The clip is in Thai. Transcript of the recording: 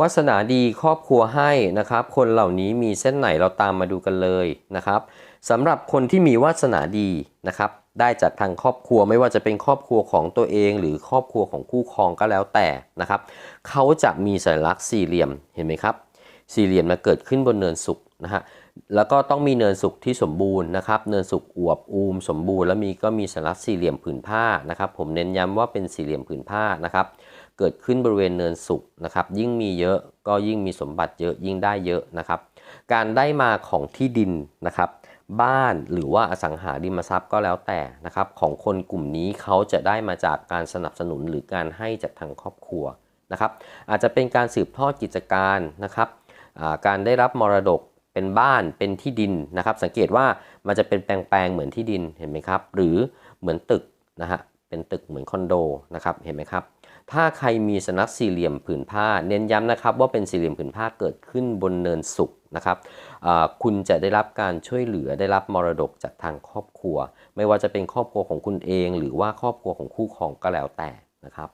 วาสนาดีครอบครัวให้นะครับ คนเหล่านี้มีเส้นไหนเราตามมาดูกันเลยนะครับสำหรับคนที่มีวาสนาดีนะครับ ได้จากทางครอบครัวไม่ว่าจะเป็นครอบครัวของตัวเอง หรือครอบครัวของคู่ครองก็แล้วแต่นะครับ เขาจะมีสัญลักษณ์สี่เหลี่ยมเห็นไหมครับ สี่เหลี่ยมมาเกิดขึ้นบนเนินสุกนะฮะแล้วก็ต้องมีเนินสุกที่สมบูรณ์นะครับ เนินสุกอวบอูมสมบูรณ์ แล้วมีก็มีสัญลักษณ์สี่เหลี่ยมผืนผ้านะครับ ผมเน้นย้ำว่าเป็นสี่เหลี่ยมผืนผ้านะครับ เกิดขึ้นบริเวณเนินสุกนะครับ ยิ่งมีเยอะก็ยิ่งมีสมบัติเยอะยิ่งได้เยอะนะครับ การได้มาของที่ดินนะครับ บ้านหรือว่าอสังหาริมทรัพย์ก็แล้วแต่นะครับ ของคนกลุ่มนี้เขาจะได้มาจากการสนับสนุนหรือการให้จากทางครอบครัวนะครับ อาจจะเป็นการสืบทอดกิจการนะครับการได้รับมรดกเป็นบ้านเป็นที่ดินนะครับ สังเกตว่ามันจะเป็นแปลงๆเหมือนที่ดินเห็นไหมครับ หรือเหมือนตึกนะฮะเป็นตึกเหมือนคอนโดนะครับเห็นไหมครับ ถ้าใครมีสนักสี่เหลี่ยมผืนผ้า เน้นย้ำนะครับว่าเป็นสี่เหลี่ยมผืนผ้าเกิดขึ้นบนเนินสุกนะครับคุณจะได้รับการช่วยเหลือได้รับมรดกจากทางครอบครัว ไม่ว่าจะเป็นครอบครัวของคุณเอง หรือว่าครอบครัวของคู่ครองก็แล้วแต่นะครับ